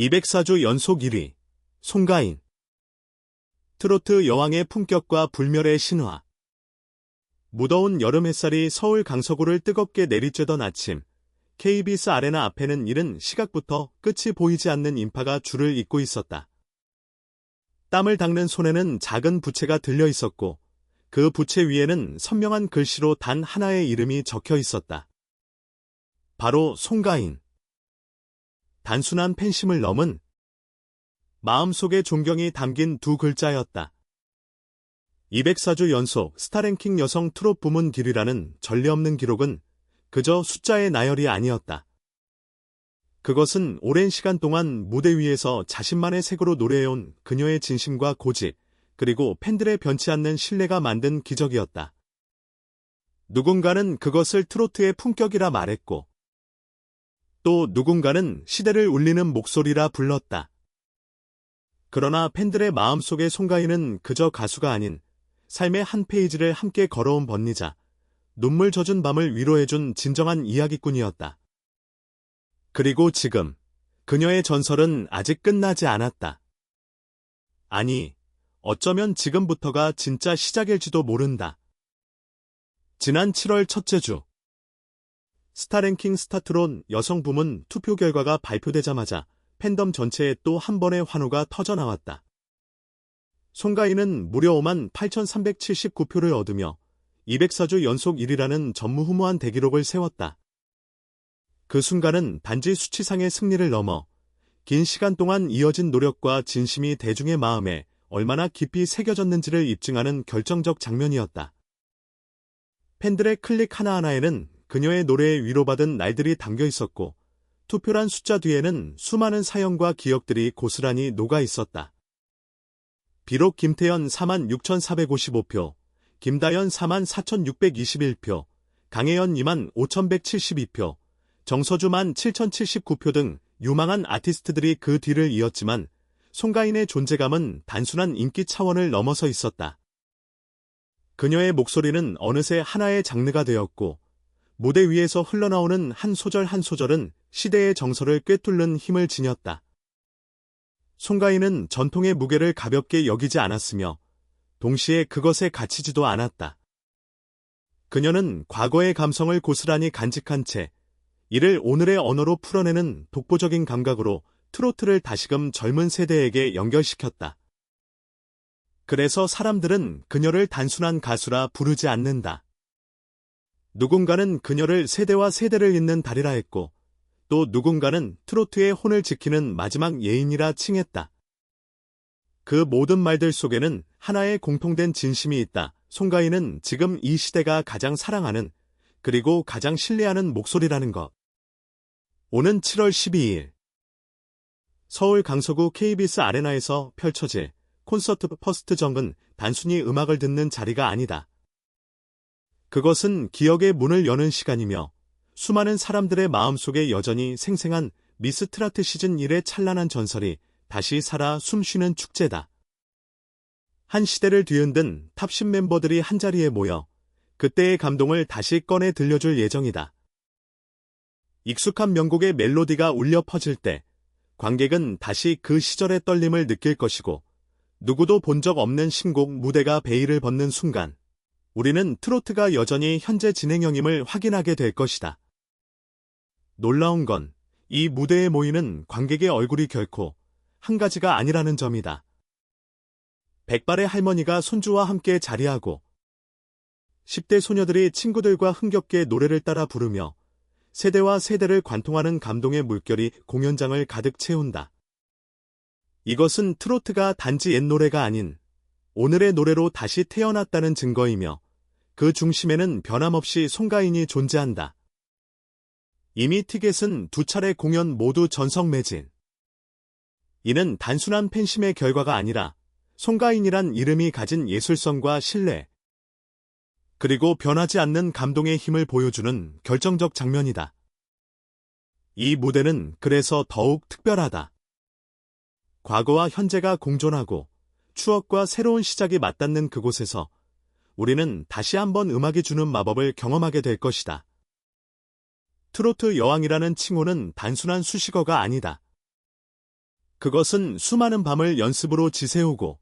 204주 연속 1위 송가인 트로트 여왕의 품격과 불멸의 신화 무더운 여름 햇살이 서울 강서구를 뜨겁게 내리쬐던 아침 KBS 아레나 앞에는 이른 시각부터 끝이 보이지 않는 인파가 줄을 잇고 있었다. 땀을 닦는 손에는 작은 부채가 들려 있었고 그 부채 위에는 선명한 글씨로 단 하나의 이름이 적혀 있었다. 바로 송가인. 단순한 팬심을 넘은 마음속의 존경이 담긴 두 글자였다. 204주 연속 스타랭킹 여성 트롯 부문 1위라는 전례 없는 기록은 그저 숫자의 나열이 아니었다. 그것은 오랜 시간 동안 무대 위에서 자신만의 색으로 노래해온 그녀의 진심과 고집, 그리고 팬들의 변치 않는 신뢰가 만든 기적이었다. 누군가는 그것을 트로트의 품격이라 말했고, 또 누군가는 시대를 울리는 목소리라 불렀다. 그러나 팬들의 마음속의 송가인은 그저 가수가 아닌 삶의 한 페이지를 함께 걸어온 번니자, 눈물 젖은 밤을 위로해준 진정한 이야기꾼이었다. 그리고 지금 그녀의 전설은 아직 끝나지 않았다. 아니, 어쩌면 지금부터가 진짜 시작일지도 모른다. 지난 7월 첫째 주 스타랭킹 스타트론 여성 부문 투표 결과가 발표되자마자 팬덤 전체에 또 한 번의 환호가 터져나왔다. 송가인은 무려 5만 8,379표를 얻으며 204주 연속 1위라는 전무후무한 대기록을 세웠다. 그 순간은 단지 수치상의 승리를 넘어 긴 시간 동안 이어진 노력과 진심이 대중의 마음에 얼마나 깊이 새겨졌는지를 입증하는 결정적 장면이었다. 팬들의 클릭 하나하나에는 그녀의 노래에 위로받은 날들이 담겨 있었고 투표란 숫자 뒤에는 수많은 사연과 기억들이 고스란히 녹아 있었다. 비록 김태현 4만 6,455표, 김다연 4만 4,621표, 강혜연 2만 5,172표, 정서주만 7,079표 등 유망한 아티스트들이 그 뒤를 이었지만 송가인의 존재감은 단순한 인기 차원을 넘어서 있었다. 그녀의 목소리는 어느새 하나의 장르가 되었고 무대 위에서 흘러나오는 한 소절 한 소절은 시대의 정서를 꿰뚫는 힘을 지녔다. 송가인은 전통의 무게를 가볍게 여기지 않았으며 동시에 그것에 갇히지도 않았다. 그녀는 과거의 감성을 고스란히 간직한 채 이를 오늘의 언어로 풀어내는 독보적인 감각으로 트로트를 다시금 젊은 세대에게 연결시켰다. 그래서 사람들은 그녀를 단순한 가수라 부르지 않는다. 누군가는 그녀를 세대와 세대를 잇는 달이라 했고 또 누군가는 트로트의 혼을 지키는 마지막 예인이라 칭했다. 그 모든 말들 속에는 하나의 공통된 진심이 있다. 송가인은 지금 이 시대가 가장 사랑하는 그리고 가장 신뢰하는 목소리라는 것. 오는 7월 12일 서울 강서구 KBS 아레나에서 펼쳐질 콘서트 퍼스트 정은 단순히 음악을 듣는 자리가 아니다. 그것은 기억의 문을 여는 시간이며 수많은 사람들의 마음속에 여전히 생생한 미스트라트 시즌 1의 찬란한 전설이 다시 살아 숨쉬는 축제다. 한 시대를 뒤흔든 탑10 멤버들이 한자리에 모여 그때의 감동을 다시 꺼내 들려줄 예정이다. 익숙한 명곡의 멜로디가 울려 퍼질 때 관객은 다시 그 시절의 떨림을 느낄 것이고 누구도 본 적 없는 신곡 무대가 베일을 벗는 순간 우리는 트로트가 여전히 현재 진행형임을 확인하게 될 것이다. 놀라운 건 이 무대에 모이는 관객의 얼굴이 결코 한 가지가 아니라는 점이다. 백발의 할머니가 손주와 함께 자리하고 10대 소녀들이 친구들과 흥겹게 노래를 따라 부르며 세대와 세대를 관통하는 감동의 물결이 공연장을 가득 채운다. 이것은 트로트가 단지 옛 노래가 아닌 오늘의 노래로 다시 태어났다는 증거이며 그 중심에는 변함없이 송가인이 존재한다. 이미 티켓은 두 차례 공연 모두 전성 매진. 이는 단순한 팬심의 결과가 아니라 송가인이란 이름이 가진 예술성과 신뢰, 그리고 변하지 않는 감동의 힘을 보여주는 결정적 장면이다. 이 무대는 그래서 더욱 특별하다. 과거와 현재가 공존하고 추억과 새로운 시작이 맞닿는 그곳에서 우리는 다시 한번 음악이 주는 마법을 경험하게 될 것이다. 트로트 여왕이라는 칭호는 단순한 수식어가 아니다. 그것은 수많은 밤을 연습으로 지새우고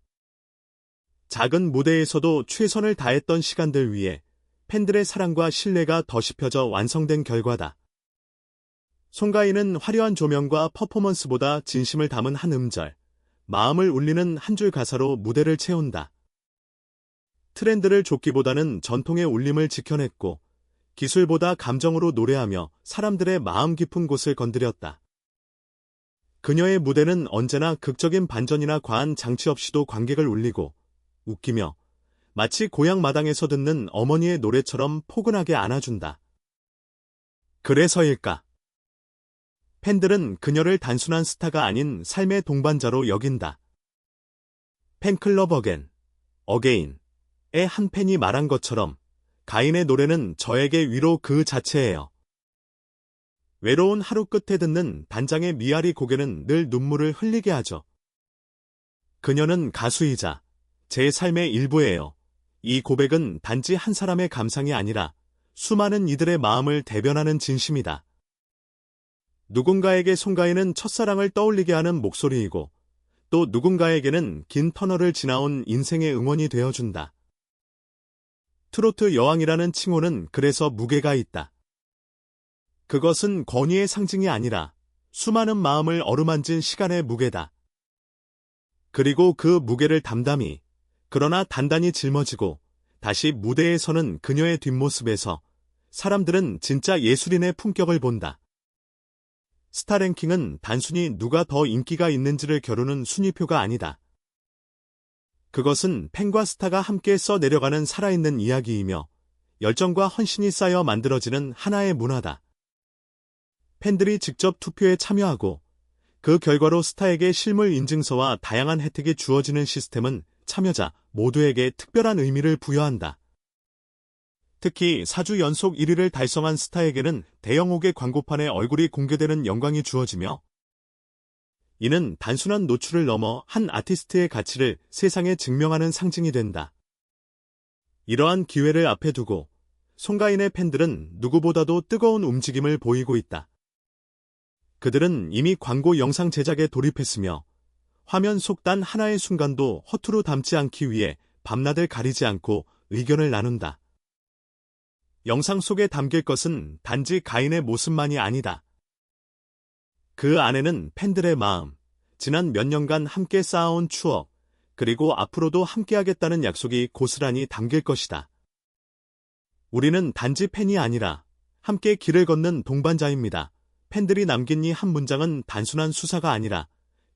작은 무대에서도 최선을 다했던 시간들 위에 팬들의 사랑과 신뢰가 더 씹혀져 완성된 결과다. 송가인은 화려한 조명과 퍼포먼스보다 진심을 담은 한 음절, 마음을 울리는 한 줄 가사로 무대를 채운다. 트렌드를 쫓기보다는 전통의 울림을 지켜냈고 기술보다 감정으로 노래하며 사람들의 마음 깊은 곳을 건드렸다. 그녀의 무대는 언제나 극적인 반전이나 과한 장치 없이도 관객을 울리고 웃기며 마치 고향 마당에서 듣는 어머니의 노래처럼 포근하게 안아준다. 그래서일까? 팬들은 그녀를 단순한 스타가 아닌 삶의 동반자로 여긴다. 팬클럽 어겐, 어게인의 한 팬이 말한 것처럼 가인의 노래는 저에게 위로 그 자체예요. 외로운 하루 끝에 듣는 단장의 미아리 고개는 늘 눈물을 흘리게 하죠. 그녀는 가수이자 제 삶의 일부예요. 이 고백은 단지 한 사람의 감상이 아니라 수많은 이들의 마음을 대변하는 진심이다. 누군가에게 송가인은 첫사랑을 떠올리게 하는 목소리이고 또 누군가에게는 긴 터널을 지나온 인생의 응원이 되어준다. 트로트 여왕이라는 칭호는 그래서 무게가 있다. 그것은 권위의 상징이 아니라 수많은 마음을 어루만진 시간의 무게다. 그리고 그 무게를 담담히 그러나 단단히 짊어지고 다시 무대에 서는 그녀의 뒷모습에서 사람들은 진짜 예술인의 품격을 본다. 스타랭킹은 단순히 누가 더 인기가 있는지를 겨루는 순위표가 아니다. 그것은 팬과 스타가 함께 써 내려가는 살아있는 이야기이며 열정과 헌신이 쌓여 만들어지는 하나의 문화다. 팬들이 직접 투표에 참여하고 그 결과로 스타에게 실물 인증서와 다양한 혜택이 주어지는 시스템은 참여자 모두에게 특별한 의미를 부여한다. 특히 4주 연속 1위를 달성한 스타에게는 대형옥의 광고판에 얼굴이 공개되는 영광이 주어지며 이는 단순한 노출을 넘어 한 아티스트의 가치를 세상에 증명하는 상징이 된다. 이러한 기회를 앞에 두고 송가인의 팬들은 누구보다도 뜨거운 움직임을 보이고 있다. 그들은 이미 광고 영상 제작에 돌입했으며 화면 속 단 하나의 순간도 허투루 담지 않기 위해 밤낮을 가리지 않고 의견을 나눈다. 영상 속에 담길 것은 단지 가인의 모습만이 아니다. 그 안에는 팬들의 마음, 지난 몇 년간 함께 쌓아온 추억, 그리고 앞으로도 함께하겠다는 약속이 고스란히 담길 것이다. 우리는 단지 팬이 아니라 함께 길을 걷는 동반자입니다. 팬들이 남긴 이 한 문장은 단순한 수사가 아니라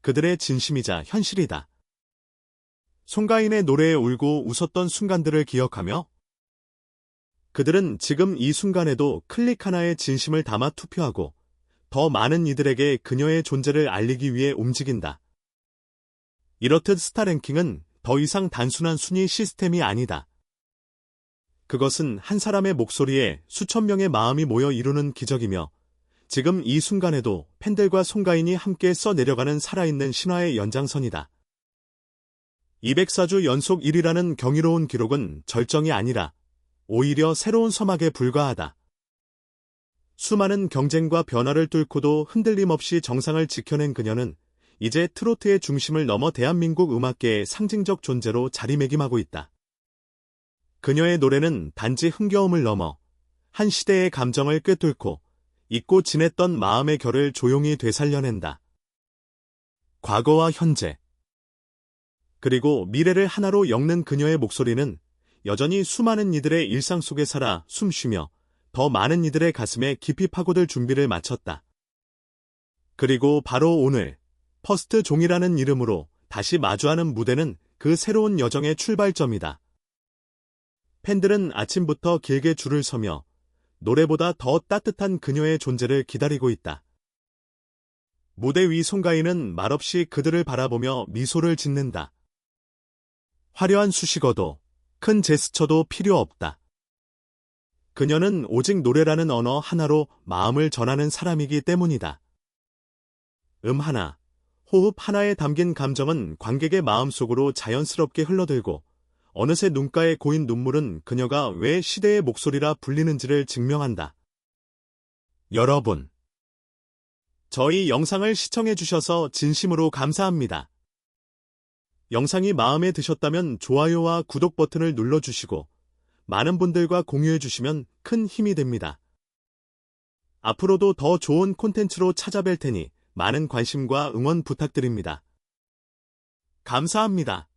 그들의 진심이자 현실이다. 송가인의 노래에 울고 웃었던 순간들을 기억하며 그들은 지금 이 순간에도 클릭 하나의 진심을 담아 투표하고 더 많은 이들에게 그녀의 존재를 알리기 위해 움직인다. 이렇듯 스타랭킹은 더 이상 단순한 순위 시스템이 아니다. 그것은 한 사람의 목소리에 수천 명의 마음이 모여 이루는 기적이며 지금 이 순간에도 팬들과 송가인이 함께 써내려가는 살아있는 신화의 연장선이다. 204주 연속 1위라는 경이로운 기록은 절정이 아니라 오히려 새로운 서막에 불과하다. 수많은 경쟁과 변화를 뚫고도 흔들림 없이 정상을 지켜낸 그녀는 이제 트로트의 중심을 넘어 대한민국 음악계의 상징적 존재로 자리매김하고 있다. 그녀의 노래는 단지 흥겨움을 넘어 한 시대의 감정을 꿰뚫고 잊고 지냈던 마음의 결을 조용히 되살려낸다. 과거와 현재, 그리고 미래를 하나로 엮는 그녀의 목소리는 여전히 수많은 이들의 일상 속에 살아 숨쉬며 더 많은 이들의 가슴에 깊이 파고들 준비를 마쳤다. 그리고 바로 오늘, 퍼스트 종이라는 이름으로 다시 마주하는 무대는 그 새로운 여정의 출발점이다. 팬들은 아침부터 길게 줄을 서며 노래보다 더 따뜻한 그녀의 존재를 기다리고 있다. 무대 위 송가인은 말없이 그들을 바라보며 미소를 짓는다. 화려한 수식어도 큰 제스처도 필요 없다. 그녀는 오직 노래라는 언어 하나로 마음을 전하는 사람이기 때문이다. 음 하나, 호흡 하나에 담긴 감정은 관객의 마음속으로 자연스럽게 흘러들고 어느새 눈가에 고인 눈물은 그녀가 왜 시대의 목소리라 불리는지를 증명한다. 여러분. 저희 영상을 시청해 주셔서 진심으로 감사합니다. 영상이 마음에 드셨다면 좋아요와 구독 버튼을 눌러주시고 많은 분들과 공유해 주시면 큰 힘이 됩니다. 앞으로도 더 좋은 콘텐츠로 찾아뵐 테니 많은 관심과 응원 부탁드립니다. 감사합니다.